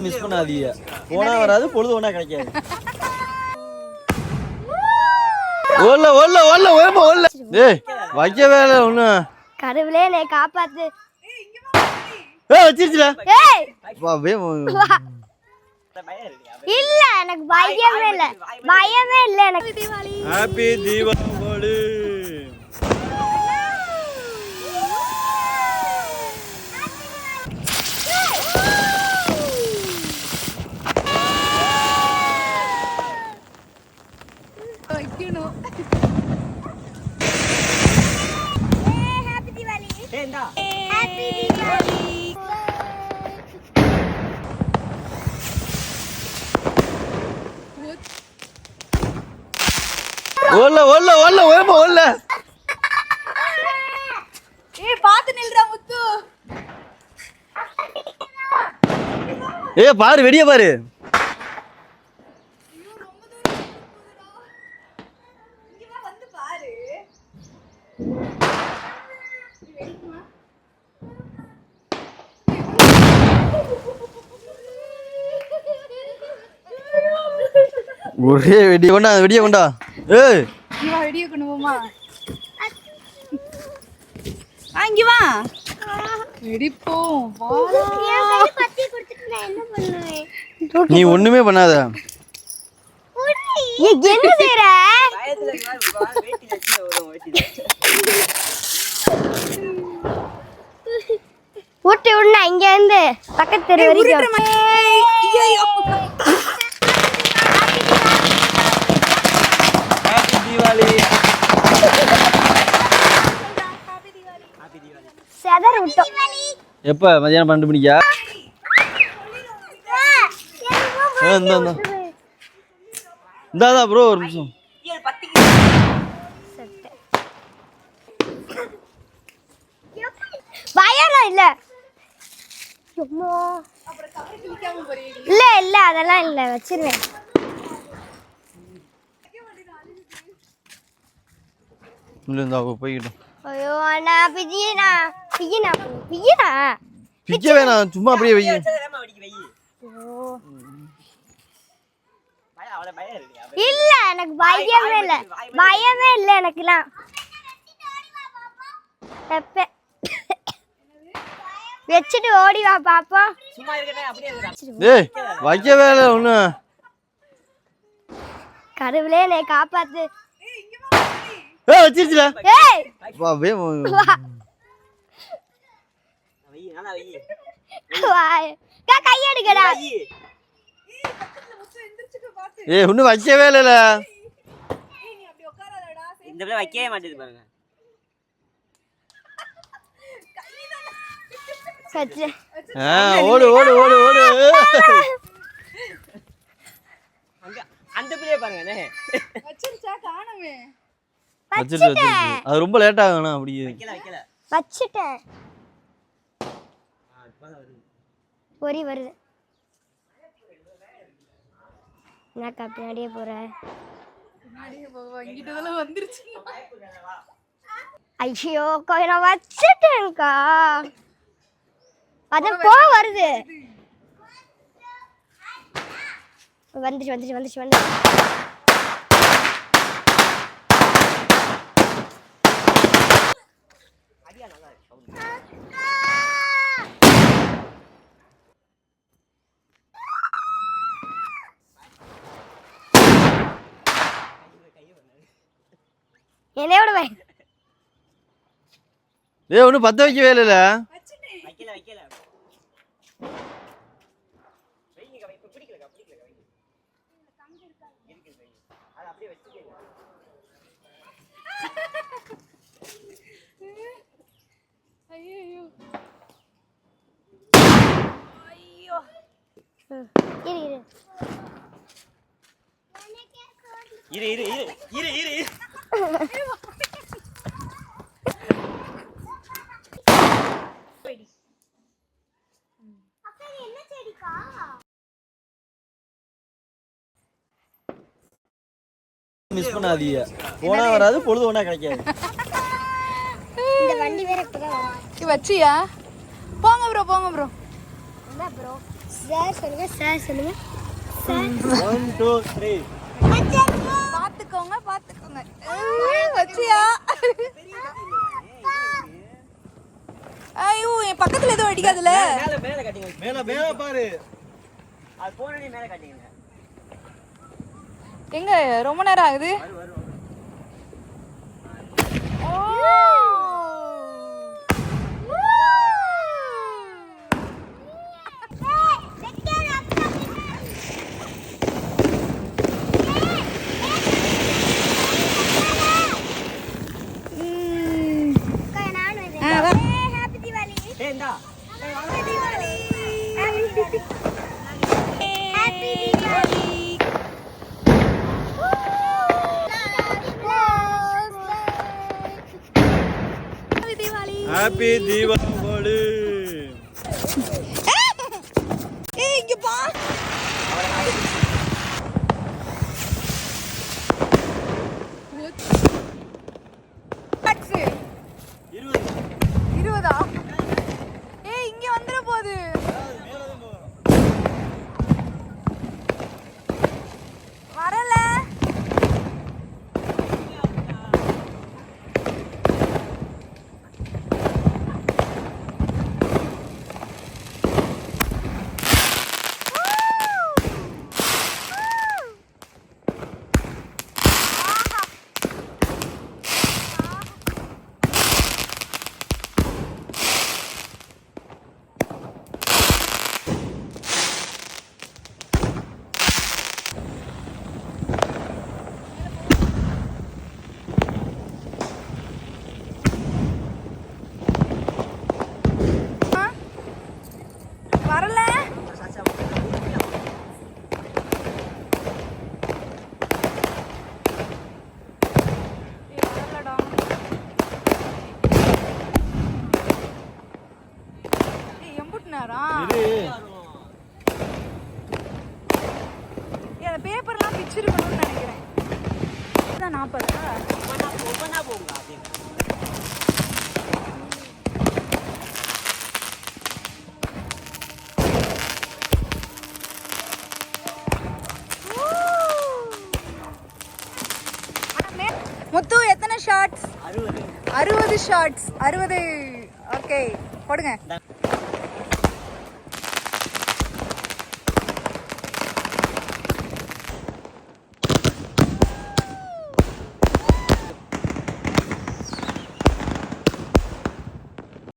Miss பண்ணாதீங்க. போனா வராது பொழுது ஒன்றா கிடைக்காது. ஓல்ல ஓல்ல ஓல்ல ஓல்ல ஓல்ல டேய் வைக்க வேலை ஒண்ணு. கடவுளே என்னை காப்பாத்து. ஏ வச்சிருச்சுல ஏய்! வா வே இல்ல எனக்கு பயமே இல்ல. பயமே இல்ல எனக்கு. தீபாவளி ஹாப்பி தீபாவளி ஒல்ல ஒல்ல ஒல்ல ஒயமா ஒல்ல ஏய் பாத்து நில்றா முத்து. ஏய் பாரு வெடிய பாரு. ஒரே வெடி கொண்டா வெடிய கொண்டா. ஏய். இவா வீடியோ கொண்டு போமா நீ ஒண்ணுமே பண்ணாத. என்ன செய்ற இங்க இருந்து பக்கத்து தெரு வரைக்கும். எப்ப? மதியானம் பன்னெண்டு மணிக்கா? இந்தா இந்தா ப்ரோ ஒரு நிமிஷம். பயம்லாம் இல்ல. சும்மா இல்ல இல்ல அதெல்லாம் இல்ல வச்சிருவேன். இல்லை இருந்தா போய்கிட்டோம் ஐயோ அண்ணா பிஜினா பிஜினா பிஜினா பிச்ச வேணாம் சும்மா அப்படியே இல்ல எனக்கு பயமே இல்ல. பயமே இல்ல எனக்குலாம் எப்ப வச்சுட்டு ஓடி வா பாப்போம். ஏய் வைக்க வேலை ஒண்ணு கடவுளே என்னை காப்பாத்து. ஏ வச்சிருச்சுல ஏய். வா வே வா. வா. கா கையெடுக்கடா. ஏய் ஒன்றும் வைக்கவே இல்லைல இந்த பிள்ளை வைக்கவே மாட்டேது பாருங்க. ஓடு ஓடு ஓடு ஓடு. அந்த பிள்ளைய பாருங்க. வச்சிருச்சா அது ரொம்ப லேட் ஆகணும் அப்படி வைக்கல வைக்கல. வச்சுட்டேன். பொறி வருது. என்னக்கா பின்னாடியே போற? ஐயோ கொ- நான் வச்சுட்டேன்க்கா. அது போ வருது. வந்துச்சு வந்துச்சு வந்துச்சு வந்துச்சு. என்னையோட வை ஏய் ஒன்றும் பத்த வைக்கவே இல்லைல்ல வைக்கல இரு இரு. இரு இரு இரு. மிஸ் பண்ணாதீங்க. போனா வராது பொழுது ஒன்றா கிடைக்காது. இந்த வண்டி வேற இப்பதான் வச்சியா? போங்க ப்ரோ போங்க ப்ரோ என்ன ப்ரோ சார் சொல்லுங்க சார் சொல்லுங்க. ஒன் டூ த்ரீ பாத்துக்கோங்க பாத்துக்கோங்க. வச்சியா? ஐயோ என் பக்கத்துல எதுவும் அடிக்காதுல? மேல மேல கட்டிங்க மேல மேல பாரு. அது போனே மேல கட்டிங்க எங்க ரொம்ப நேரம் ஆகுது? ஓ ம். ஆ, வா. ஹாப்பி தீபாவளி ஏய் இந்தா happy Deepavali happy Deepavali happy Deepavali happy Deepavali ஏய் இங்க பா Bucks. இருபது இருபதா ஏய் இங்க வந்துட போகுது வரல ஆ? வரல ஏய், வரலடா. ஏய், எம்புட்டு நேரம்? இரு ஏய், அந்த பேப்பர்லாம் பிச்சிருக்கணும்னு நினைக்கிறேன். இதான் நாற்பதா முத்து எத்தனை ஷார்ட்ஸ் அறுபது. அறுபது ஷார்ட்ஸ் அறுபது ஓகே போடுங்க.